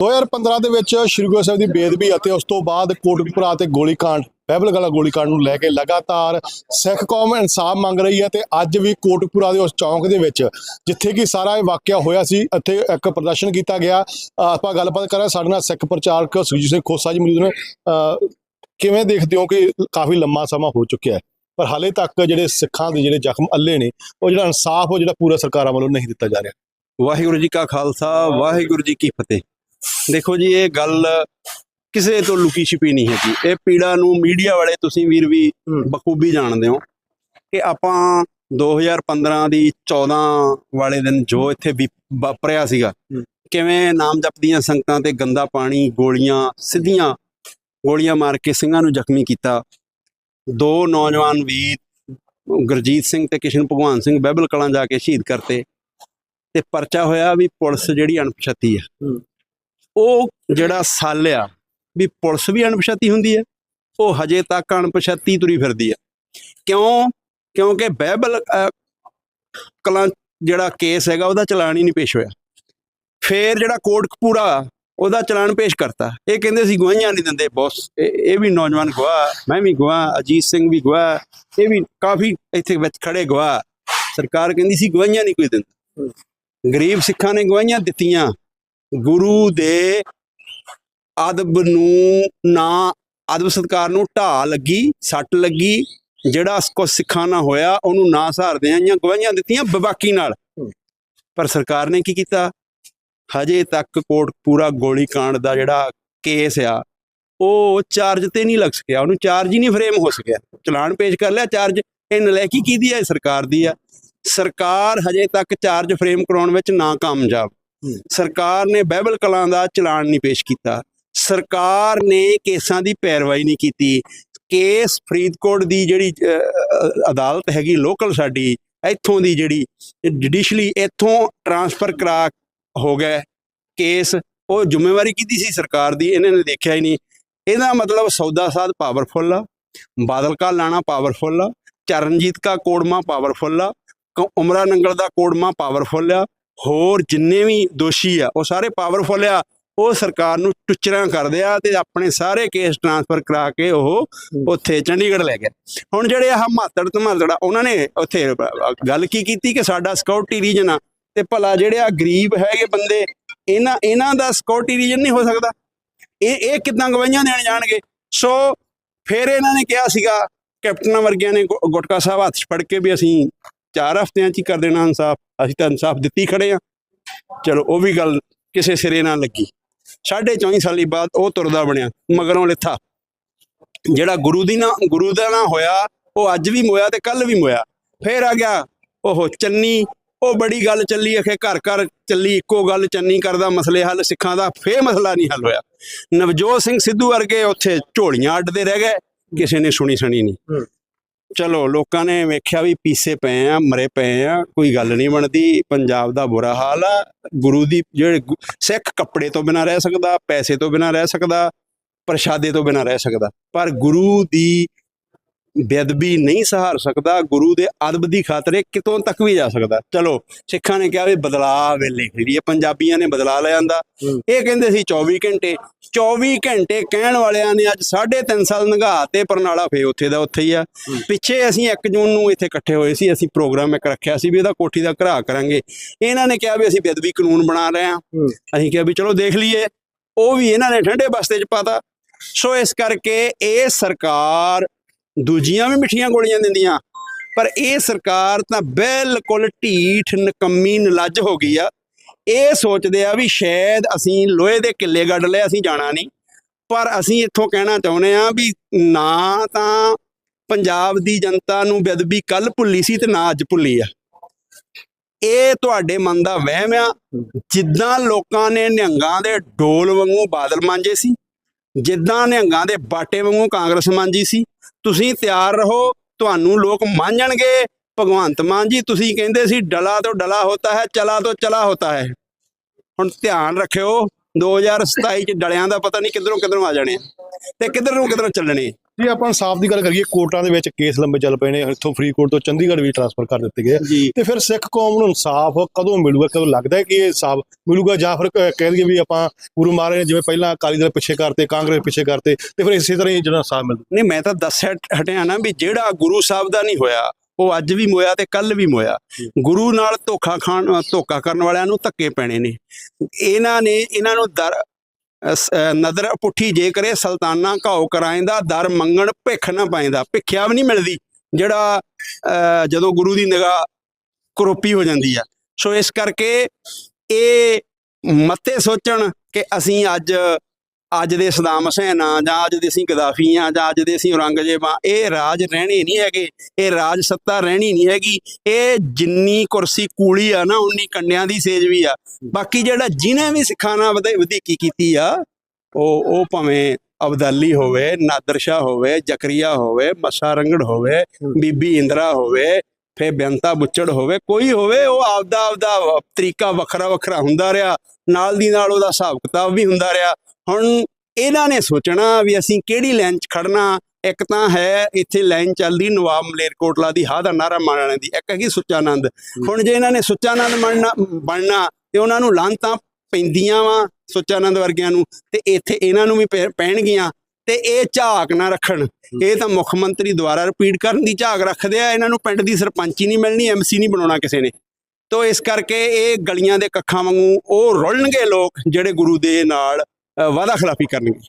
2015 ਦੇ ਵਿੱਚ ਸ਼੍ਰੀ ਗੁਰੂ ਸਾਹਿਬ ਦੀ ਬੇਦਬੀ ਅਤੇ ਉਸ ਤੋਂ ਬਾਅਦ ਕੋਟਕਪੁਰਾ ਤੇ ਗੋਲੀकांड ਬਹਿਬਲ ਗਲਾ ਗੋਲੀकांड ਨੂੰ ਲੈ ਕੇ ਲਗਾਤਾਰ ਸਿੱਖ ਕੌਮ ਇਨਸਾਫ ਮੰਗ ਰਹੀ ਹੈ ਤੇ ਅੱਜ ਵੀ ਕੋਟਕਪੁਰਾ ਦੇ ਉਸ ਚੌਂਕ ਦੇ ਵਿੱਚ, ਜਿੱਥੇ ਕਿ ਸਾਰਾ ਇਹ ਵਾਕਿਆ ਹੋਇਆ ਸੀ, ਇੱਥੇ ਇੱਕ ਪ੍ਰਦਰਸ਼ਨ ਕੀਤਾ ਗਿਆ। ਆਪਾਂ ਗੱਲਬਾਤ ਕਰਾਂ ਸਾਡੇ ਨਾਲ ਸਿੱਖ ਪ੍ਰਚਾਰਕ ਸੁਜੀਤ ਸਿੰਘ ਖੋਸਾ ਜੀ ਮੌਜੂਦ ਨੇ। ਕਿਵੇਂ ਦੇਖਦੇ ਹੋ ਕਿ ਕਾਫੀ ਲੰਮਾ ਸਮਾਂ ਹੋ ਚੁੱਕਿਆ ਹੈ? ਪਰ ਹਾਲੇ ਤੱਕ ਜਿਹੜੇ ਸਿੱਖਾਂ ਦੇ ਜਿਹੜੇ ਜ਼ਖਮ ਅੱਲੇ ਨੇ, ਉਹ ਜਿਹੜਾ ਇਨਸਾਫ ਉਹ ਜਿਹੜਾ ਪੂਰਾ ਸਰਕਾਰਾਂ ਵੱਲੋਂ ਨਹੀਂ ਦਿੱਤਾ ਜਾ ਰਿਹਾ। ਵਾਹਿਗੁਰੂ ਜੀ ਕਾ ਖਾਲਸਾ, ਵਾਹਿਗੁਰੂ ਜੀ ਕੀ ਫਤਿਹ। ਦੇਖੋ ਜੀ ਇਹ ਗੱਲ ਕਿਸੇ ਤੋਂ ਲੁਕੀ ਛਿਪੀ ਨਹੀਂ ਹੈਗੀ ਇਹ ਪੀੜਾ ਨੂੰ ਮੀਡੀਆ ਵਾਲੇ ਤੁਸੀਂ ਵੀਰ ਵੀ। ਬਖੂਬੀ ਜਾਣਦੇ ਹੋ ਕਿ ਆਪਾਂ 2015 ਦੀ 14 ਵਾਲੇ ਦਿਨ ਜੋ ਇੱਥੇ ਵਾਪਰਿਆ ਸੀਗਾ। ਕਿਵੇਂ ਨਾਮ ਜਪਦੀਆਂ ਸੰਗਤਾਂ ਤੇ ਗੰਦਾ ਪਾਣੀ ਗੋਲੀਆਂ ਸਿੱਧੀਆਂ ਗੋਲੀਆਂ ਮਾਰ ਕੇ ਸਿੰਘਾਂ ਨੂੰ ਜ਼ਖਮੀ ਕੀਤਾ ਦੋ ਨੌਜਵਾਨ ਵੀਰ ਗੁਰਜੀਤ ਸਿੰਘ ਤੇ ਕਿਸ਼ਨ ਭਗਵਾਨ ਸਿੰਘ ਬਹਿਬਲ ਕਲਾਂ ਜਾ ਕੇ ਸ਼ਹੀਦ ਕਰਤੇ ਤੇ ਪਰਚਾ ਹੋਇਆ ਵੀ ਪੁਲਿਸ ਜਿਹੜੀ ਅਣਪਛਾਤੀ ਆ। ਉਹ ਜਿਹੜਾ ਸੱਲ ਆ, ਵੀ ਪੁਲਿਸ ਵੀ ਅਣਪਛਾਤੀ ਹੁੰਦੀ ਹੈ ਉਹ ਹਜੇ ਤੱਕ ਅਣਪਛਾਤੀ ਤੁਰੀ ਫਿਰਦੀ ਆ। ਕਿਉਂ? ਕਿਉਂਕਿ ਬਹਿਬਲ ਕਲਾਂ ਜਿਹੜਾ ਕੇਸ ਹੈਗਾ, ਉਹਦਾ ਚਲਾਨ ਹੀ ਨਹੀਂ ਪੇਸ਼ ਹੋਇਆ। ਫੇਰ ਜਿਹੜਾ ਕੋਟਕਪੂਰਾ ਉਹਦਾ ਚਲਾਨ ਪੇਸ਼ ਕਰਤਾ। ਇਹ ਕਹਿੰਦੇ ਸੀ ਗਵਾਹੀਆਂ ਨਹੀਂ ਦਿੰਦੇ, ਬੌਸ। ਇਹ ਇਹ ਵੀ ਨੌਜਵਾਨ ਗਵਾਹ, ਮੈਂ ਵੀ ਗਵਾਹ, ਅਜੀਤ ਸਿੰਘ ਵੀ ਗਵਾਹ, ਇਹ ਵੀ ਕਾਫੀ ਇੱਥੇ ਵਿੱਚ ਖੜੇ ਗਵਾਹ। ਸਰਕਾਰ ਕਹਿੰਦੀ ਸੀ ਗਵਾਹੀਆਂ ਨਹੀਂ ਕੋਈ ਦਿੰਦਾ। ਗਰੀਬ ਸਿੱਖਾਂ ਨੇ ਗਵਾਹੀਆਂ ਦਿੱਤੀਆਂ। ਗੁਰੂ ਦੇ ਅਦਬ ਨੂੰ ਨਾ ਅਦਬ ਸਤਕਾਰ ਨੂੰ ਢਾਹ ਲੱਗੀ ਸੱਟ ਲੱਗੀ ਜਿਹੜਾ ਕੋ ਸਿੱਖਾਂ ਨਾਲ ਹੋਇਆ ਉਹਨੂੰ ਨਾ ਸਹਾਰਦੇ ਆਈਆਂ ਗਵਾਹੀਆਂ ਦਿੱਤੀਆਂ ਬਬਾਕੀ ਨਾਲ। ਪਰ ਸਰਕਾਰ ਨੇ ਕੀ ਕੀਤਾ? ਹਜੇ ਤੱਕ ਕੋਟ ਪੂਰਾ ਗੋਲੀकांड ਦਾ ਜਿਹੜਾ ਕੇਸ ਆ ਉਹ ਚਾਰਜ ਤੇ ਨਹੀਂ ਲੱਗ ਸਕਿਆ। ਉਹਨੂੰ ਚਾਰਜ ਹੀ ਨਹੀਂ ਫਰੇਮ ਹੋ ਸਕਿਆ। ਚਲਾਨ ਪੇਸ਼ ਕਰ ਲਿਆ ਚਾਰਜ ਇਹ ਨਲਾਇਕੀ ਕਿਹਦੀ ਹੈ ਸਰਕਾਰ ਦੀ ਆ। ਸਰਕਾਰ ਹਜੇ ਤੱਕ ਚਾਰਜ ਫਰੇਮ ਕਰਾਉਣ ਵਿੱਚ ਨਾਕਾਮਯਾਬ। ਸਰਕਾਰ ਨੇ ਬਹਿਬਲ ਕਲਾਂ ਦਾ ਚਲਾਨ ਨਹੀਂ ਪੇਸ਼ ਕੀਤਾ। ਸਰਕਾਰ ਨੇ ਕੇਸਾਂ ਦੀ ਪੈਰਵਾਈ ਨਹੀਂ ਕੀਤੀ। ਕੇਸ ਫਰੀਦਕੋਟ ਦੀ ਜਿਹੜੀ ਅਦਾਲਤ ਹੈਗੀ, ਲੋਕਲ ਸਾਡੀ, ਇੱਥੋਂ ਦੀ ਜਿਹੜੀ ਜੁਡੀਸ਼ਲੀ ਇੱਥੋਂ ਟਰਾਂਸਫਰ ਕਰਾ ਹੋ ਗਿਆ ਕੇਸ। ਉਹ ਜ਼ਿੰਮੇਵਾਰੀ ਕਿਹਦੀ ਸੀ ਸਰਕਾਰ ਦੀ? ਇਹਨਾਂ ਨੇ ਦੇਖਿਆ ਹੀ ਨਹੀਂ। ਇਹਦਾ ਮਤਲਬ ਸੌਦਾ ਸਾਧ ਪਾਵਰਫੁੱਲ ਆ, ਬਾਦਲ ਕਾ ਲਾਣਾ ਪਾਵਰਫੁੱਲ ਆ, ਚਰਨਜੀਤ ਕਾ ਕੋੜਮਾ ਪਾਵਰਫੁੱਲ ਆ, ਕ- ਉਮਰਾ ਨੰਗਲ ਦਾ ਕੋੜਮਾ ਪਾਵਰਫੁੱਲ ਆ ਹੋਰ ਜਿੰਨੇ ਵੀ ਦੋਸ਼ੀ ਆ ਉਹ ਸਾਰੇ ਪਾਵਰਫੁੱਲ ਆ ਉਹ ਸਰਕਾਰ ਨੂੰ ਟੁੱਚਰਾਂ ਕਰਦੇ ਆ ਤੇ ਆਪਣੇ ਸਾਰੇ ਕੇਸ ਟ੍ਰਾਂਸਫਰ ਕਰਾ ਕੇ ਉਹ ਉੱਥੇ ਚੰਡੀਗੜ੍ਹ ਲੈ ਗਿਆ ਹੁਣ ਜਿਹੜੇ ਆਹ ਮਾਤੜ ਧਮਾਲੜਾ ਉਹਨਾਂ ਨੇ ਉੱਥੇ ਗੱਲ ਕੀ ਕੀਤੀ ਕਿ ਸਾਡਾ ਸਿਕਿਉਰਿਟੀ ਰੀਜਨ ਆ ਤੇ ਭਲਾ ਜਿਹੜੇ ਆ ਗਰੀਬ ਹੈਗੇ ਬੰਦੇ ਇਹਨਾਂ ਇਹਨਾਂ ਦਾ ਸਿਕਿਉਰਿਟੀ ਰੀਜਨ ਨਹੀਂ ਹੋ ਸਕਦਾ। ਇਹ ਇਹ ਕਿਦਾਂ ਗਵਾਹੀਆਂ ਦੇਣ ਜਾਣਗੇ? ਸੋ ਫਿਰ ਇਹਨਾਂ ਨੇ ਕਿਹਾ ਸੀਗਾ ਕੈਪਟਨਾਂ ਵਰਗਿਆਂ ਨੇ ਗੁਟਕਾ ਸਾਹਿਬ ਹੱਥ ਫੜ ਕੇ ਵੀ ਅਸੀਂ ਚਾਰ ਹਫ਼ਤਿਆਂ 'ਚ ਹੀ ਕਰ ਦੇਣਾ ਇਨਸਾਫ, ਅਸੀਂ ਤਾਂ ਇਨਸਾਫ ਦਿੱਤੀ ਖੜੇ ਆ ਚਲੋ, ਉਹ ਵੀ ਗੱਲ ਕਿਸੇ ਸਿਰੇ ਨਾਲ ਲੱਗੀ। ਸਾਢੇ 24 ਸਾਲੀ ਬਾਅਦ ਉਹ ਤੁਰਦਾ ਬਣਿਆ, ਮਗਰੋਂ ਲਿੱਥਾ। ਜਿਹੜਾ ਗੁਰੂ ਦੀ ਨਾ, ਗੁਰੂ ਦਾ ਨਾ ਹੋਇਆ, ਉਹ ਅੱਜ ਵੀ ਮੋਇਆ ਤੇ ਕੱਲ ਵੀ ਮੋਇਆ। ਫੇਰ ਆ ਗਿਆ ਉਹ ਚੰਨੀ, ਉਹ ਬੜੀ ਗੱਲ ਚੱਲੀ ਅਖੇ ਘਰ ਘਰ ਚੱਲੀ, ਇੱਕੋ ਗੱਲ ਚੰਨੀ ਕਰਦਾ, ਮਸਲੇ ਹੱਲ ਸਿੱਖਾਂ ਦਾ, ਫੇਰ ਮਸਲਾ ਨਹੀਂ ਹੱਲ ਹੋਇਆ। ਨਵਜੋਤ ਸਿੰਘ ਸਿੱਧੂ ਵਰਗੇ ਉੱਥੇ ਝੋਲੀਆਂ ਅੱਡਦੇ ਰਹਿ ਗਏ, ਕਿਸੇ ਨੇ ਸੁਣੀ ਸਣੀ ਨਹੀਂ। ਚਲੋ, ਲੋਕਾਂ ਨੇ ਵੇਖਿਆ ਵੀ ਪੀਸੇ ਪਏ ਆ, ਮਰੇ ਪਏ ਆ, ਕੋਈ ਗੱਲ ਨਹੀਂ ਬਣਦੀ, ਪੰਜਾਬ ਦਾ ਬੁਰਾ ਹਾਲ ਆ। ਗੁਰੂ ਦੀ ਜਿਹੜੇ ਸਿੱਖ ਕੱਪੜੇ ਤੋਂ ਬਿਨਾ ਰਹਿ ਸਕਦਾ, ਪੈਸੇ ਤੋਂ ਬਿਨਾ ਰਹਿ ਸਕਦਾ, ਪ੍ਰਸ਼ਾਦੇ ਤੋਂ ਬਿਨਾ ਰਹਿ ਸਕਦਾ, ਪਰ ਗੁਰੂ ਦੀ ਬੇਅਦਬੀ ਨਹੀਂ ਸਹਾਰ ਸਕਦਾ ਗੁਰੂ ਦੇ ਅਦਬ ਦੀ ਖਾਤਰ ਕਿਤੋਂ ਤੱਕ ਵੀ ਜਾ ਸਕਦਾ। ਚਲੋ ਸਿੱਖਾਂ ਨੇ ਕਿਹਾ ਵੀ ਬਦਲਾਅ ਵੇਲੇ ਹੈ ਪੰਜਾਬੀਆਂ ਨੇ ਬਦਲਾ ਲਿਆ ਜਾਂਦਾ ਹੂੰ। ਇਹ ਕਹਿੰਦੇ ਸੀ 24 ਘੰਟੇ 24 ਘੰਟੇ ਕਹਿਣ ਵਾਲਿਆਂ ਨੇ ਅੱਜ 3.5 ਸਾਲ ਨੰਗਾ ਤੇ ਪਰਨਾਲਾ ਫੇ ਉੱਥੇ ਦਾ ਉੱਥੇ ਹੀ ਆ। ਪਿੱਛੇ ਅਸੀਂ 1 ਜੂਨ ਨੂੰ ਇੱਥੇ ਇਕੱਠੇ ਹੋਏ ਸੀ ਅਸੀਂ ਪ੍ਰੋਗਰਾਮ ਇੱਕ ਰੱਖਿਆ ਸੀ ਵੀ ਇਹਦਾ ਕੋਠੀ ਦਾ ਘਰਾ ਕਰਾਂਗੇ। ਇਹਨਾਂ ਨੇ ਕਿਹਾ ਵੀ ਅਸੀਂ ਬੇਅਦਬੀ ਕਾਨੂੰਨ ਬਣਾ ਰਹੇ ਹੂੰ। ਅਸੀਂ ਕਿਹਾ ਵੀ ਚਲੋ ਦੇਖ ਲਈਏ ਉਹ ਵੀ ਇਹਨਾਂ ਨੇ ਠੰਡੇ ਬਸਤੇ 'ਚ ਪਾਤਾ। ਸੋ ਇਸ ਕਰਕੇ ਇਹ ਸਰਕਾਰ ਦੂਜੀਆਂ ਵੀ ਮਿੱਠੀਆਂ ਗੋਲੀਆਂ ਦਿੰਦੀਆਂ। ਪਰ ਇਹ ਸਰਕਾਰ ਤਾਂ ਬਿਲਕੁਲ ਢੀਠ, ਨਕੰਮੀ, ਨਲੱਜ ਹੋ ਗਈ ਆ। ਇਹ ਸੋਚਦੇ ਆ ਵੀ ਸ਼ਾਇਦ ਅਸੀਂ ਲੋਹੇ ਦੇ ਕਿੱਲੇ ਗੱਡ ਲਏ, ਅਸੀਂ ਜਾਣਾ ਨਹੀਂ। ਪਰ ਅਸੀਂ ਇੱਥੋਂ ਕਹਿਣਾ ਚਾਹੁੰਦੇ ਆ ਵੀ ਨਾ ਤਾਂ ਪੰਜਾਬ ਦੀ ਜਨਤਾ ਨੂੰ ਬੇਅਦਬੀ ਕੱਲ ਭੁੱਲੀ ਸੀ ਤੇ ਨਾ ਅੱਜ ਭੁੱਲੀ ਆ। ਇਹ ਤੁਹਾਡੇ ਮਨ ਦਾ ਵਹਿਮ ਆ। ਜਿੱਦਾਂ ਲੋਕਾਂ ਨੇ ਨਿਹੰਗਾਂ ਦੇ ਡੋਲ ਵਾਂਗੂ ਬਾਦਲ ਮਾਂਜੇ ਸੀ, ਜਿੱਦਾਂ ਨਿਹੰਗਾਂ ਦੇ ਬਾਟੇ ਵਾਂਗੂ ਕਾਂਗਰਸ ਮਾਂਜੀ ਸੀ ਤੁਸੀਂ ਤਿਆਰ ਰਹੋ, ਤੁਹਾਨੂੰ ਲੋਕ ਮਾਂਝਣਗੇ ਭਗਵੰਤ ਮਾਨ ਜੀ, ਤੁਸੀਂ ਕਹਿੰਦੇ ਸੀ, ਡਲਾ ਤੋਂ ਡਲਾ ਹੋਤਾ ਹੈ, ਚਲਾ ਤੋਂ ਚਲਾ ਹੋਤਾ ਹੈ। ਹੁਣ ਧਿਆਨ ਰੱਖਿਓ 2027 ਚ ਡਲਿਆਂ ਦਾ ਪਤਾ ਨਹੀਂ ਕਿੱਧਰੋਂ ਕਿੱਧਰੋਂ ਆ ਜਾਣੇ ਤੇ ਕਿੱਧਰ ਨੂੰ ਕਿੱਧਰੋਂ ਚੱਲਣੇ ਜੇ ਆਪਾਂ ਇਨਸਾਫ ਦੀ ਗੱਲ ਕਰੀਏ ਕੋਰਟਾਂ ਦੇ ਵਿੱਚ ਕੇਸ ਲੰਬੇ ਚੱਲ ਪਏ ਨੇ ਇੱਥੋਂ ਫਰੀਦਕੋਟ ਤੋਂ ਚੰਡੀਗੜ੍ਹ ਵੀ ਟ੍ਰਾਂਸਫਰ ਕਰ ਦਿੱਤੇ ਗਏ ਤੇ ਫਿਰ ਸਿੱਖ ਕੌਮ ਨੂੰ ਇਨਸਾਫ ਕਦੋਂ ਮਿਲੂਗਾ ਕਦੋਂ ਲੱਗਦਾ ਹੈ ਕਿ ਇਹ ਇਨਸਾਫ ਮਿਲੂਗਾ? ਜਾਂ ਫਿਰ ਕਹਿ ਦਈਏ ਵੀ ਆਪਾਂ ਗੁਰੂ ਮਹਾਰਾਜ ਨੇ ਜਿਵੇਂ ਪਹਿਲਾਂ ਅਕਾਲੀ ਦਲ ਪਿੱਛੇ ਕਰਤੇ ਕਾਂਗਰਸ ਪਿੱਛੇ ਕਰਤੇ ਤੇ ਫਿਰ ਇਸੇ ਤਰ੍ਹਾਂ ਹੀ ਜਿਹੜਾ ਇਨਸਾਫ ਮਿਲਦਾ। ਨਹੀਂ ਮੈਂ ਤਾਂ ਦੱਸ ਹਟ- ਹਟਿਆ ਨਾ ਵੀ ਜਿਹੜਾ ਗੁਰੂ ਸਾਹਿਬ ਦਾ ਨਹੀਂ ਹੋਇਆ ਉਹ ਅੱਜ ਵੀ ਮੋਇਆ ਤੇ ਕੱਲ ਵੀ ਮੋਇਆ। ਗੁਰੂ ਨਾਲ ਧੋਖਾ ਖਾਣ ਧੋਖਾ ਕਰਨ ਵਾਲਿਆਂ ਨੂੰ ਧੱਕੇ ਪੈਣੇ ਨੇ। ਇਹਨਾਂ ਨੇ ਇਹਨਾਂ ਨੂੰ ਦਰ ਨਦਰ ਪੁੱਠੀ ਜੇ ਕਰੇ ਸੁਲਤਾਨਾ ਘਾਉ ਕਰਾਇੰਦਾ ਦਰ ਮੰਗਣ ਭਿੱਖ ਨਾ ਪਾਇੰਦਾ ਭਿੱਖਿਆ ਵੀ ਨਹੀਂ ਮਿਲਦੀ ਜਿਹੜਾ ਅ, ਜਦੋਂ ਗੁਰੂ ਦੀ ਨਿਗਾਹ ਕਰੋਪੀ ਹੋ ਜਾਂਦੀ ਆ। ਸੋ ਇਸ ਕਰਕੇ ਇਹ ਮੱਤੇ ਸੋਚਣ ਕਿ ਅਸੀਂ ਅੱਜ ਅੱਜ ਦੇ ਸਦਾਮ ਹਸੈਨ ਆ ਜਾਂ ਅੱਜ ਦੇ ਅਸੀਂ ਗਦਾਫੀ ਆ ਜਾਂ ਅੱਜ ਦੇ ਅਸੀਂ ਔਰੰਗਜ਼ੇਬ ਆ ਇਹ ਰਾਜ ਰਹਿਣੇ ਨਹੀਂ ਹੈਗੇ ਇਹ ਰਾਜ ਸੱਤਾ ਰਹਿਣੀ ਨਹੀਂ ਹੈਗੀ ਇਹ ਜਿੰਨੀ ਕੁਰਸੀ ਕੂਲੀ ਆ ਨਾ ਉਨੀ ਕੰਡਿਆਂ ਦੀ ਸੇਜ ਵੀ ਆ। ਬਾਕੀ ਜਿਹੜਾ ਜਿਹਨੇ ਵੀ ਸਿੱਖਾਂ ਨਾਲ ਵਧੇ- ਵਧੀਕੀ ਕੀਤੀ ਆ ਉਹ ਉਹ ਭਾਵੇਂ ਅਬਦਾਲੀ ਹੋਵੇ ਨਾਦਰ ਸ਼ਾਹ ਹੋਵੇ ਜ਼ਕਰੀਆ ਹੋਵੇ ਮੱਸਾ ਰੰਗੜ ਹੋਵੇ ਬੀਬੀ ਇੰਦਰਾ ਹੋਵੇ ਫੇ ਬੇਅੰਤਾ ਬੁੱਚੜ ਹੋਵੇ ਕੋਈ ਹੋਵੇ ਉਹ ਆਪਦਾ ਆਪਦਾ ਤਰੀਕਾ ਵੱਖਰਾ ਵੱਖਰਾ ਹੁੰਦਾ ਰਿਹਾ ਨਾਲ ਦੀ ਨਾਲ ਉਹਦਾ ਹਿਸਾਬ ਕਿਤਾਬ ਵੀ ਹੁੰਦਾ ਰਿਹਾ। ਹੁਣ ਇਹਨਾਂ ਨੇ ਸੋਚਣਾ ਵੀ ਅਸੀਂ ਕਿਹੜੀ ਲਾਈਨ 'ਚ ਖੜਨਾ ਇੱਕ ਤਾਂ ਹੈ ਇੱਥੇ ਲਾਈਨ ਚੱਲਦੀ ਨਵਾਬ ਮਲੇਰਕੋਟਲਾ ਦੀ ਹਾ ਦਾ ਨਾਰਾ ਮਾਰਨ ਦੀ ਇੱਕ ਹੈਗੀ ਸੁੱਚਾਨੰਦ। ਹੁਣ ਜੇ ਇਹਨਾਂ ਨੇ ਸੁੱਚਾਨੰਦ ਬਣਨਾ ਬਣਨਾ ਤੇ ਉਹਨਾਂ ਨੂੰ ਲਾਂਤਾਂ ਪੈਂਦੀਆਂ ਵਾ ਸੁੱਚਾਨੰਦ ਵਰਗਿਆਂ ਨੂੰ ਤੇ ਇੱਥੇ ਇਹਨਾਂ ਨੂੰ ਵੀ ਪੈਣਗੀਆਂ ਤੇ ਇਹ ਝਾਕ ਨਾ ਰੱਖਣ। ਇਹ ਤਾਂ ਮੁੱਖ ਮੰਤਰੀ ਦੁਆਰਾ ਰਿਪੀਟ ਕਰਨ ਦੀ ਝਾਕ ਰੱਖਦੇ ਆ ਇਹਨਾਂ ਨੂੰ ਪਿੰਡ ਦੀ ਸਰਪੰਚੀ ਨਹੀਂ ਮਿਲਣੀ ਐਮਸੀ ਨਹੀਂ ਬਣਾਉਣਾ ਕਿਸੇ ਨੇ। ਤੋ ਇਸ ਕਰਕੇ ਇਹ ਗਲੀਆਂ ਦੇ ਕੱਖਾਂ ਵਾਂਗੂ ਉਹ ਰੁਲਣਗੇ ਲੋਕ ਜਿਹੜੇ ਗੁਰੂ ਦੇ ਨਾਲ ਅ, ਵਾਅਦਾ ਖਿਲਾਫੀ ਕਰਨਗੇ।